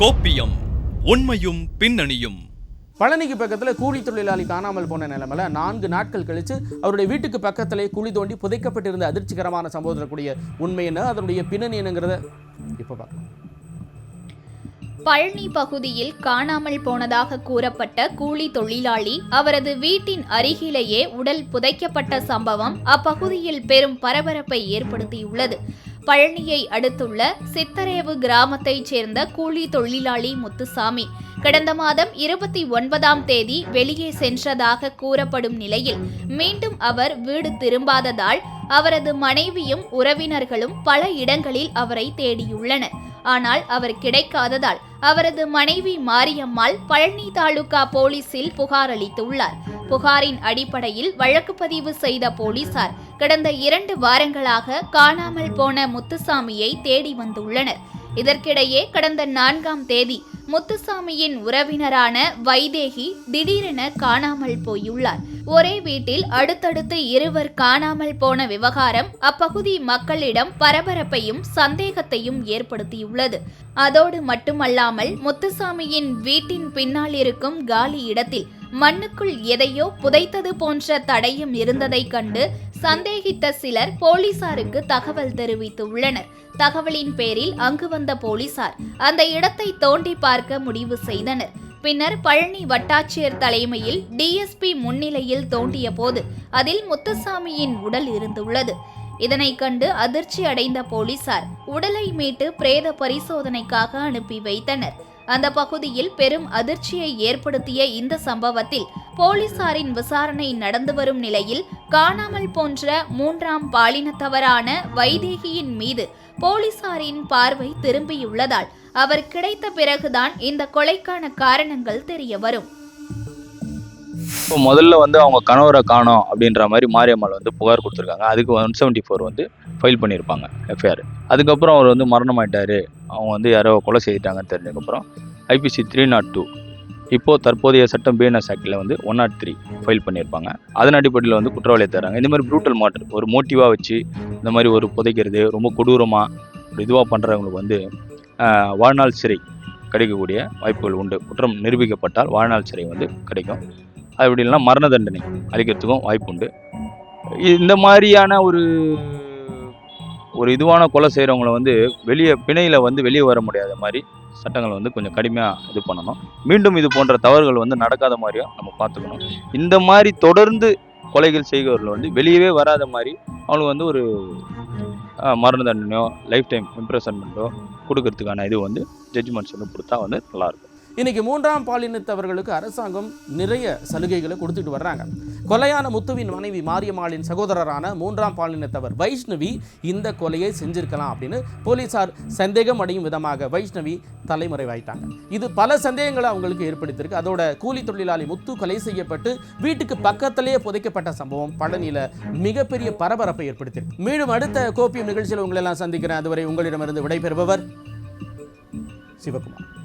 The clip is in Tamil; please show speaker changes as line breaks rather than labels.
கோப்பியம் உண்மையும் பின்னணியும்.
பழனிக்கு பக்கத்தில் கூலி தொழிலாளி காணாமல் போன நிலைமையில நான்கு நாட்கள் கழித்து அவருடைய வீட்டுக்கு பக்கத்திலே குழி தோண்டி புதைக்கப்பட்டிருந்த அதிர்ச்சிகரமான சம்பவத்தில் கூடிய உண்மை என்ன? அதனுடைய பின்னணி என்னங்கிறத இப்போ பார்க்கலாம்.
பழனி பகுதியில் காணாமல் போனதாக கூறப்பட்ட கூலி தொழிலாளி அவரது வீட்டின் அருகிலேயே உடல் புதைக்கப்பட்ட சம்பவம் அப்பகுதியில் பெரும் பரபரப்பை ஏற்படுத்தியுள்ளது. பழனியை அடுத்துள்ள சித்தரேவு கிராமத்தைச் சேர்ந்த கூலி தொழிலாளி முத்துசாமி கடந்த மாதம் இருபத்தி ஒன்பதாம் தேதி வெளியே சென்றதாக கூறப்படும் நிலையில் மீண்டும் அவர் வீடு திரும்பாததால் அவரது மனைவியும் உறவினர்களும் பல இடங்களில் அவரை தேடியுள்ளனர். ஆனால் அவர் கிடைக்காததால் அவரது மனைவி மாரியம்மாள் பழனி தாலுகா போலீசில் புகார் அளித்துள்ளார். புகாரின் அடிப்படையில் வழக்கு பதிவு செய்த போலீசார் கடந்த இரண்டு வாரங்களாக காணாமல் போன முத்துசாமியை தேடி வந்துள்ளனர். இதற்கிடையே கடந்த நான்காம் தேதி முத்துசாமியின் உறவினரான வைதேகி திடீரென காணாமல் போயுள்ளார். ஒரே வீட்டில் அடுத்தடுத்து இருவர் காணாமல் போன விவகாரம் அப்பகுதி மக்களிடம் பரபரப்பையும் சந்தேகத்தையும் ஏற்படுத்தியுள்ளது. அதோடு மட்டுமல்லாமல் முத்துசாமியின் வீட்டின் பின்னால் இருக்கும் காலி இடத்தில் மண்ணுக்குள் எதையோ புதைத்தது போன்ற தடையும் இருந்ததைக் கண்டு சந்தேகித்த சிலர் போலீசாருக்கு தகவல் தெரிவித்துள்ளனர். தகவலின் பேரில் அங்கு வந்த போலீசார் அந்த இடத்தை தோண்டி பார்க்க முடிவு செய்தனர். பின்னர் பழனி வட்டாட்சியர் தலைமையில் டிஎஸ்பி முன்னிலையில் தோண்டிய போது அதில் முத்துசாமியின் உடல் இருந்துள்ளது. இதனைக் கண்டு அதிர்ச்சி அடைந்த போலீசார் உடலை மீட்டு பிரேத பரிசோதனைக்காக அனுப்பி வைத்தனர். அந்த பகுதியில் பெரும் அதிர்ச்சியை ஏற்படுத்திய இந்த சம்பவத்தில் போலீசாரின் விசாரணை நடந்து வரும் நிலையில் காணாமல் போன்ற மூன்றாம் பாலினத்தவரான வைதேகியின் மீது போலீசாரின் பார்வை திரும்பியுள்ளதால் அவர் கிடைத்த பிறகுதான் இந்த கொலைக்கான காரணங்கள் தெரிய வரும்.
இப்போ முதல்ல வந்து அவங்க கணவரை காணோம் அப்படின்ற மாதிரி மாரியம்மாள் வந்து புகார் கொடுத்துருக்காங்க. அதுக்கு ஒன் செவன்ட்டி ஃபோர் வந்து ஃபைல் பண்ணியிருப்பாங்க எஃப்ஐஆர் அதுக்கப்புறம் அவர் வந்து மரணமாயிட்டாரு. அவங்க வந்து யாரோ கொலை செய்துட்டாங்கன்னு தெரிஞ்சதுக்கப்புறம் IPC three not two oh இப்போது தற்போதைய சட்டம் பிஎன்எஸ் ஆக்டில் வந்து ஒன் நாட் த்ரீ ஃபைல் பண்ணியிருப்பாங்க. அதன் அடிப்படையில் வந்து குற்றவாளியை தராங்க இந்த மாதிரி ப்ரூட்டல் மாட்டர் ஒரு மோட்டிவாக வச்சு இந்த மாதிரி ஒரு புதைக்கிறது ரொம்ப கொடூரமாக ஒரு இதுவாக பண்ணுறவங்களுக்கு வந்து வாழ்நாள் சிறை கிடைக்கக்கூடிய வாய்ப்புகள் உண்டு. குற்றம் நிரூபிக்கப்பட்டால் வாழ்நாள் சிறை வந்து கிடைக்கும். அது அப்படி இல்லைன்னா மரண தண்டனை அளிக்கிறதுக்கும் வாய்ப்பு உண்டு. இந்த மாதிரியான ஒரு ஒரு இதுவான கொலை செய்கிறவங்கள வந்து வெளியே பிணையில் வந்து வெளியே வர முடியாத மாதிரி சட்டங்கள் வந்து கொஞ்சம் கடுமையாக இது பண்ணணும். மீண்டும் இது போன்ற தவறுகள் வந்து நடக்காத மாதிரியும் நம்ம பார்த்துக்கணும். இந்த மாதிரி தொடர்ந்து கொலைகள் செய்கிறவர்கள் வந்து வெளியவே வராத மாதிரி அவங்களுக்கு வந்து ஒரு மரண தண்டனையோ லைஃப் டைம் இம்ப்ரெசன்மெண்ட்டோ கொடுக்கறதுக்கான இது வந்து ஜட்ஜ்மெண்ட்ஸ் வந்து கொடுத்தா வந்து நல்லாயிருக்கும்
இன்னைக்கு மூன்றாம் பாலினத்தவர்களுக்கு அரசாங்கம் நிறைய சலுகைகளை கொடுத்துட்டு வர்றாங்க. கொலையான முத்துவின் மனைவி மாரியம்மாளின் சகோதரரான மூன்றாம் பாலினத்தவர் வைஷ்ணவி இந்த கொலையை செஞ்சிருக்கலாம் அப்படின்னு போலீசார் சந்தேகம் அடையும் விதமாக வைஷ்ணவி தலைமறைவாயிட்டாங்க. இது பல சந்தேகங்களை அவங்களுக்கு ஏற்படுத்தியிருக்கு. அதோட கூலி தொழிலாளி முத்து கொலை செய்யப்பட்டு வீட்டுக்கு பக்கத்திலேயே புதைக்கப்பட்ட சம்பவம் பழனியில் மிகப்பெரிய பரபரப்பை ஏற்படுத்தியிருக்கு. மீண்டும் அடுத்த கோப்பியம் நிகழ்ச்சியில் உங்களெல்லாம் சந்திக்கிறேன். அதுவரை உங்களிடமிருந்து விடைபெறுபவர் சிவகுமார்.